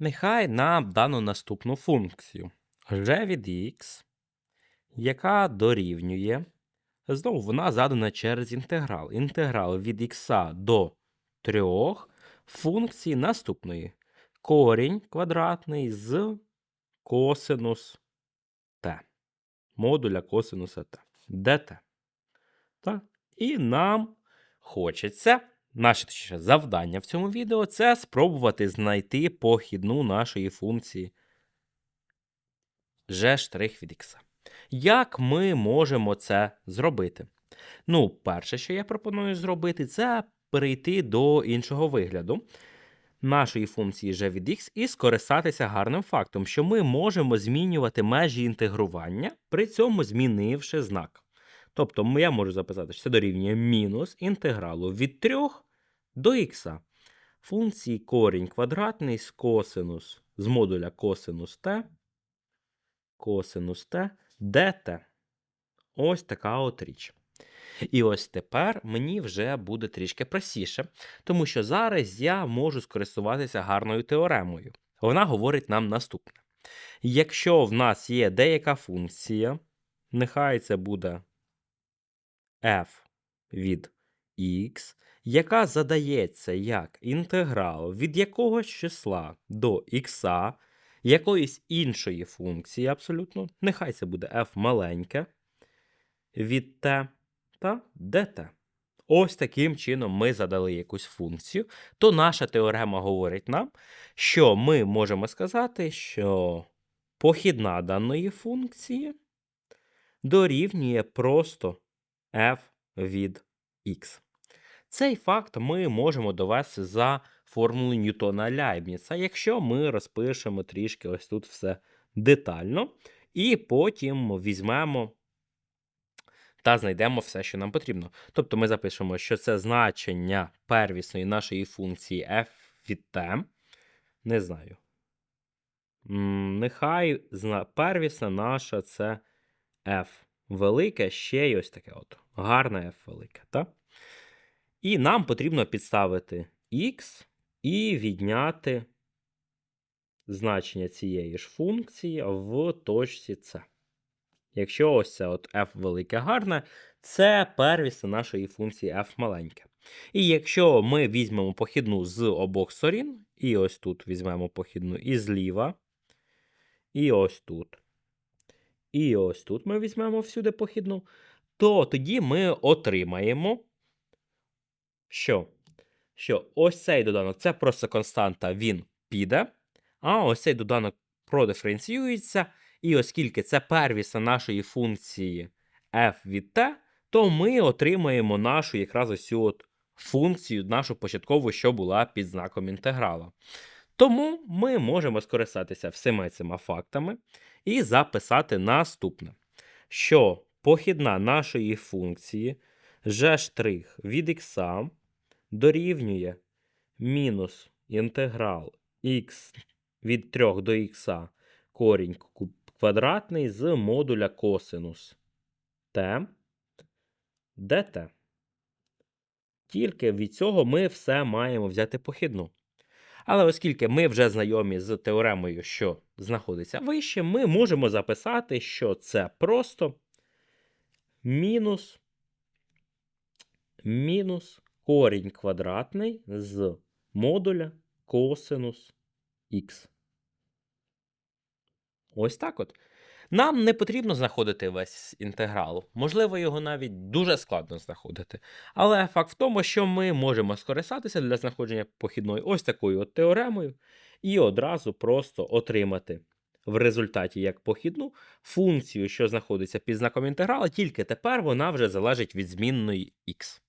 Нехай нам дано наступну функцію g від x, яка дорівнює. Знову вона задана через інтеграл. Інтеграл від x до 3 функції наступної. Корінь квадратний з косинус t. Модуля косинуса t. dt. Так? І нам хочеться, наше точніше, завдання в цьому відео це спробувати знайти похідну нашої функції g' від x. Як ми можемо це зробити? Ну, перше, що я пропоную зробити, це перейти до іншого вигляду нашої функції g від x і скористатися гарним фактом, що ми можемо змінювати межі інтегрування, при цьому змінивши знак. Тобто я можу записати, що це дорівнює мінус інтегралу від 3 до х. Функції корінь квадратний з косинус з модуля косинус t, косинус t, dt. Ось така от річ. І ось тепер мені вже буде трішки простіше, тому що зараз я можу скористуватися гарною теоремою. Вона говорить нам наступне: якщо в нас є деяка функція, нехай це буде f від x, яка задається як інтеграл від якогось числа до х, якоїсь іншої функції абсолютно, нехай це буде f маленьке від t та dt. Ось таким чином ми задали якусь функцію, то наша теорема говорить нам, що ми можемо сказати, що похідна даної функції дорівнює просто f від x. Цей факт ми можемо довести за формулою Ньютона Ляйбніца, якщо ми розпишемо трішки ось тут все детально, і потім візьмемо та знайдемо все, що нам потрібно. Тобто ми запишемо, що це значення первісної нашої функції f від t. Не знаю. Нехай первісна наша це f велике, ще й ось таке от. Гарне f велике. Так? І нам потрібно підставити x і відняти значення цієї ж функції в точці c. Якщо ось це от f велике гарне, це первісна нашої функції f маленьке. І якщо ми візьмемо похідну з обох сторін, і ось тут візьмемо похідну і зліва, і ось тут, і ось тут ми візьмемо всюди похідну, то тоді ми отримаємо, що? Що ось цей доданок це просто константа, він піде, а ось цей доданок продиференціюється. І оскільки це первісна нашої функції f від t, то ми отримаємо нашу якраз ось цю от функцію, нашу початкову, що була під знаком інтеграла. Тому ми можемо скористатися всіма цими фактами і записати наступне, що похідна нашої функції g' від x дорівнює мінус інтеграл x від 3 до х корінь квадратний з модуля косинус t dt. Тільки від цього ми все маємо взяти похідну. Але оскільки ми вже знайомі з теоремою, що знаходиться вище, ми можемо записати, що це просто мінус, мінус корінь квадратний з модуля косинус х. Ось так от. Нам не потрібно знаходити весь інтеграл. Можливо, його навіть дуже складно знаходити. Але факт в тому, що ми можемо скористатися для знаходження похідної ось такою от теоремою, і одразу просто отримати в результаті як похідну функцію, що знаходиться під знаком інтеграла, тільки тепер вона вже залежить від змінної х.